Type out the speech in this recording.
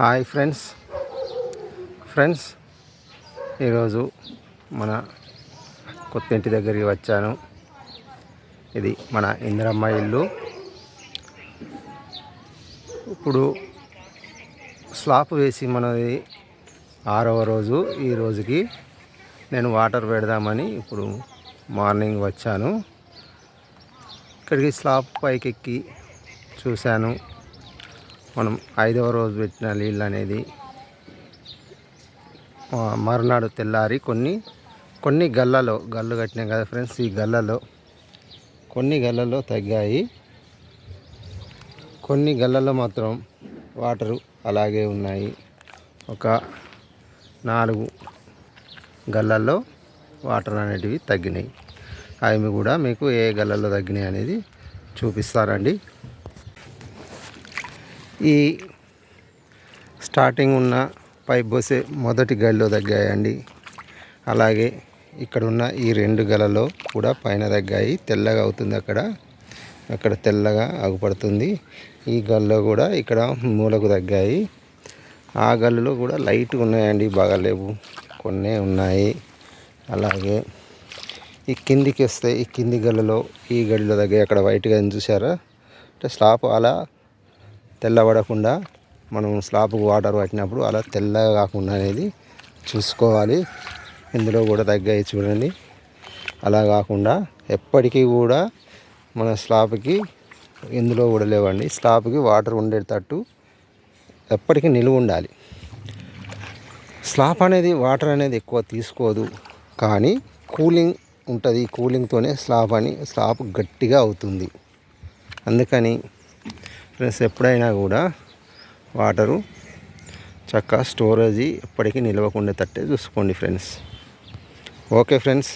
Hi friends. Friends ఈరోజు మన కొత్త ఇంటి దగ్గరికి వచ్చాను. ఇది మన ఇందిరమ్మ ఇల్లు. ఇప్పుడు స్లాప్ వేసి మనది ఆరవ రోజు ఈ రోజుకి నేను వాటర్ పెడదామని ఇప్పుడు మార్నింగ్ వచ్చాను. ఇక్కడికి స్లాబ్ పైకెక్కి చూశాను. మనం ఐదవ రోజు పెట్టిన నీళ్ళు అనేది మరునాడు తెల్లారి కొన్ని కొన్ని గల్లలో గల్లు కట్టినాం కదా ఫ్రెండ్స్ ఈ గల్లలో కొన్ని గల్లలో తగ్గాయి. కొన్ని గల్లలో మాత్రం వాటరు అలాగే ఉన్నాయి. ఒక నాలుగు గల్లల్లో వాటర్ అనేటివి తగ్గినాయి. అవి కూడా మీకు ఏ గల్లలో తగ్గినాయి అనేది చూపిస్తారండి. ఈ స్టార్టింగ్ ఉన్న పైప్ బోసే మొదటి గల్లో తగ్గాయండి. అలాగే ఇక్కడ ఉన్న ఈ రెండు గలలో కూడా పైన తగ్గాయి. తెల్లగా అవుతుంది అక్కడ. అక్కడ తెల్లగా ఆగుపడుతుంది. ఈ గల్లో కూడా ఇక్కడ మూలకు తగ్గాయి. ఆ గల్లులో కూడా లైట్గా ఉన్నాయండి. బాగా లేవు. కొన్నే ఉన్నాయి. అలాగే ఈ కిందికి వస్తే ఈ కింది గల్లలో ఈ గడిలో తగ్గాయి. అక్కడ వైట్గా చూసారా అంటే స్లాప్ అలా తెల్లబడకుండా మనం స్లాబ్కు వాటర్ పట్టినప్పుడు అలా తెల్లగా కాకుండా అనేది చూసుకోవాలి. ఇందులో కూడా తగ్గాయి చూడండి. అలా కాకుండా ఎప్పటికీ కూడా మన స్లాబ్కి ఇందులో కూడా లేవండి. స్లాబ్కి వాటర్ ఉండేటట్టు ఎప్పటికీ నిలువ ఉండాలి. స్లాబ్ అనేది వాటర్ అనేది ఎక్కువ తీసుకోదు. కానీ కూలింగ్ ఉంటుంది. కూలింగ్తోనే స్లాబ్ అని స్లాబ్ గట్టిగా అవుతుంది. అందుకని ఫ్రెండ్స్ ఎప్పుడైనా కూడా వాటరు చక్కగా స్టోరేజీ ఎప్పటికీ నిలవకుండా తట్టే చూసుకోండి ఫ్రెండ్స్. Okay friends.